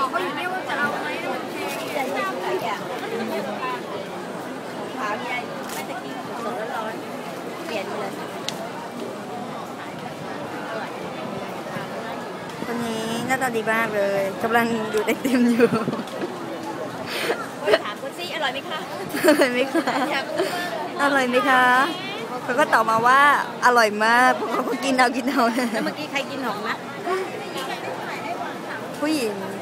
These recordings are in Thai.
บอกเขาอยู่นี่ว่าจะเอาไหมมันแพงจะเลือกอะไรอะขาวใหญ่ไม่ตะกี้สดร้อนๆเปลี่ยนเลยคนนี้หน้าตาดีมากเลยกำลังดูไอติมอยู่ถามคุณซี่อร่อยไหมคะอร่อยไหมคะอยากรู้มากอร่อยไหมคะเขาก็ตอบมาว่าอร่อยมากเพราะเขาก็กินเอากินเอาแล้วเมื่อกี้ใครกินหงนะผู้หญิง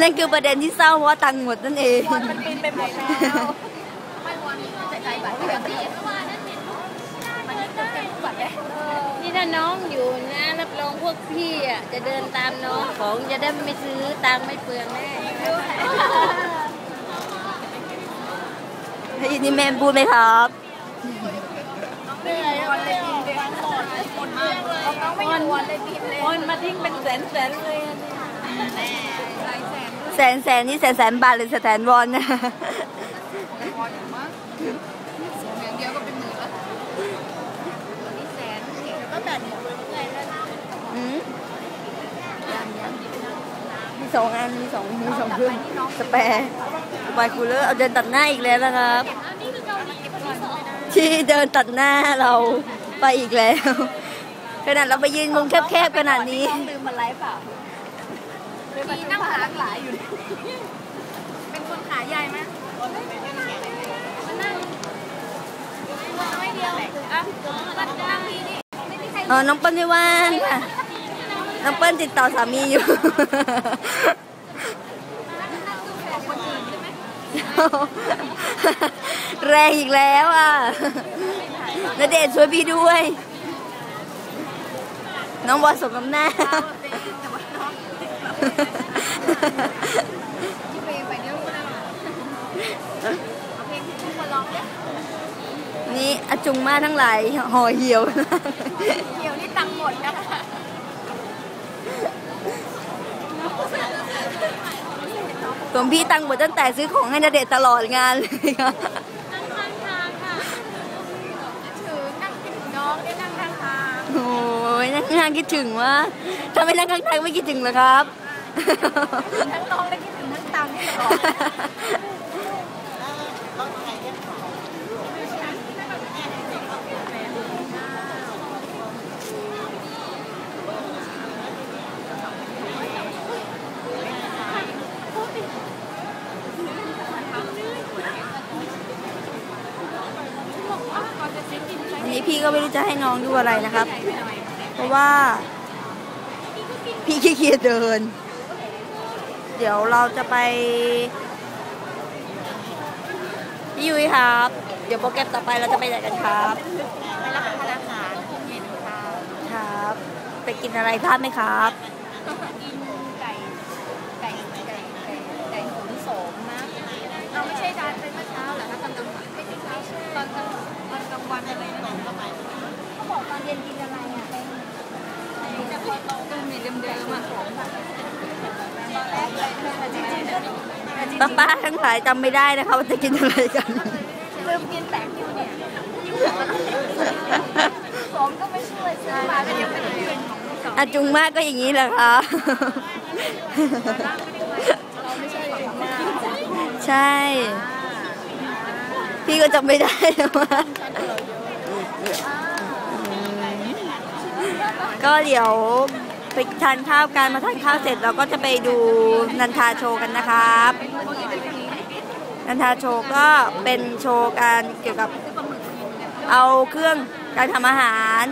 นั่นคือประเด็นที่เศร้าเพราะว่าตังค์หมดนั่นเองมันบินไปหมดแล้วไม่วันใส่ใจบัตรไม่แบบนี้มันนี่ก็เป็นบัตรเลยนี่ถ้าน้องอยู่นะรับรองพวกพี่อะจะเดินตามน้องของจะได้ไม่ซื้อตังค์ไม่เปลืองแน่ได้ยินที่แม่พูดไหมครับเหนื่อยวันเลยบินเลยหมดหมดมากเลยน้องไม่อยู่วันเลยบินเลยคนมาทิ้งเป็นแสนแสนๆเลยอะเนี่ยหลายแสนแสนแสนนี่แสนแสนบาทหรือแสนวอนนะพออยู่มั้งอย่างเดียวก็เป็นหมื่นแล้วนี่แสนก็แต่หนึ่งไงแล้วอืมมีสองอันมีสองมีสองเครื่องสแปร์สปายคูลเลอร์เอาเดินตัดหน้าอีกแล้วนะครับที่เดินตัดหน้าเราไปอีกแล้ว ขนาดเราไปยืนมุมแคบๆขนาดนี้ลืมอะไรเปล่า พี่นั่งขาหลายอยู่ เป็นคนขาใหญ่ไหมมานั่งน้อยเดียวอะมานั่งทีนี่ไม่มีใครเออน้องเปิ้ลไม่ว่างค่ะ น้องเปิ้ลติดต่อสามีอยู่แรงอีกแล้วอะณเดชช่วยพี่ด้วย น้องบอลสมน้ำหน้า ที่ไปไปเดี๋ยวก็ได้เอาเพลงที่ทุกคนร้องเนี่ยนี่อจุงมาทั้งหลายห่อเหี่ยวเดี๋ยวนี่ตังหมดนะคะส่วนพี่ตังหมดตั้งแต่ซื้อของให้ณเดชตลอดงานเลยค่ะนั่งข้างทางค่ะถือนั่งกินน้องได้นั่งข้างทางโอ้ยนั่งข้างคิดถึงว่าถ้าไม่นั่งข้างทางไม่คิดถึงเหรอครับ ทั้งน้องได้คิดถึงทั้งตังค์ที่ตลอดอันนี้พี่ก็ไม่รู้จะให้น้องดูอะไรนะครับ เพราะว่า พี่ขี้เกียจเดิน เดี๋ยวเราจะไปพี่ยุ้ยครับ เดี๋ยวโปรแกรมต่อไปเราจะไปไหนกันครับไปรับประทานอาหารเย็นค่ะครับไปกินอะไรพลาดไหมครับกินไก่ไก่ไก่ไก่ไก่ตุ๋นโสมนะเราไม่ใช่ทานไปเมื่อเช้าเหรอคะตอนกลางวันไม่ใช่เช้าตอนกลางตอนกลางวันอะไรนะเขาบอกตอนเย็นกินอะไรอะแต่พอโตก็มีเดิมๆอะตอนแรกเลยแต่จริงๆแล้วแต่จริง ป้าป้าทั้งหลายจำไม่ได้นะคะว่าจะกินอะไรกันๆลืมกินแตงอยู่เนี่ยสมก็ไม่ช่วยซื้อมาก็ยังเป็นเพื่อนของสองอาจุงมากก็อย่างนี้แหละค่ะเราไม่ใช่ของหน้าใช่ พี่ก็จำไม่ได้ว่าก็เดี๋ยว ไปทานข้าวกันมาทานข้าวเสร็จเราก็จะไปดูนันทาโชว์กันนะครับ นันทาโชว์ก็เป็นโชว์การเกี่ยวกับเอาเครื่องการทำอาหาร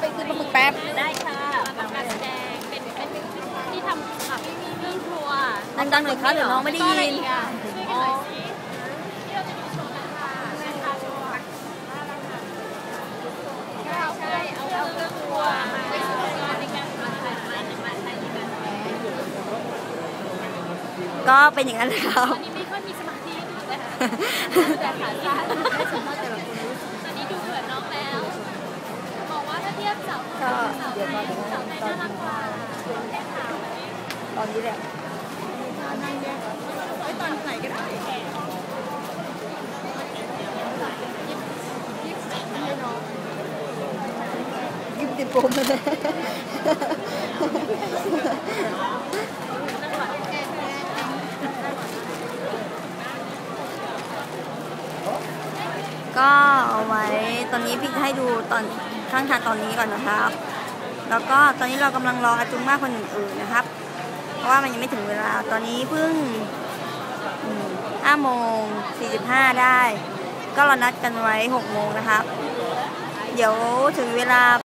ไปซื้อปลาหมึกแป๊บได้ค่ะการแสดงเป็นเป็นที่ทำค่ะไม่มีเรื่องครัวดังๆหน่อยครับเดี๋ยวน้องไม่ได้ยิน อ๋อ ใช่เอาเอาเครื่องครัวไปซื้อใน ก็เป็นอย่างนั้นเลยครับตอนนี้ไม่ค่อยมีสมาธินะคะแต่ขาสั้นไม่สามารถแต่ละคนรู้ตอนนี้ดูเหมือนน้องแล้วบอกว่าถ้าเทียบสาวสาวเดียสาวไหนน่ารักกว่าแค่ขาวตอนนี้แหละไว้ตอนไหนก็ได้ยิ้มติดโปมเลย ก็เอาไว้ตอนนี้พี่จะให้ดูตอนข้างทางตอนนี้ก่อนนะครับ แล้วก็ตอนนี้เรากำลังรออาจุงมากคนอื่นๆนะครับ เพราะว่ามันยังไม่ถึงเวลาตอนนี้เพิ่ง5โมง45ได้ ก็เรานัดกันไว้6โมงนะครับ เดี๋ยวถึงเวลา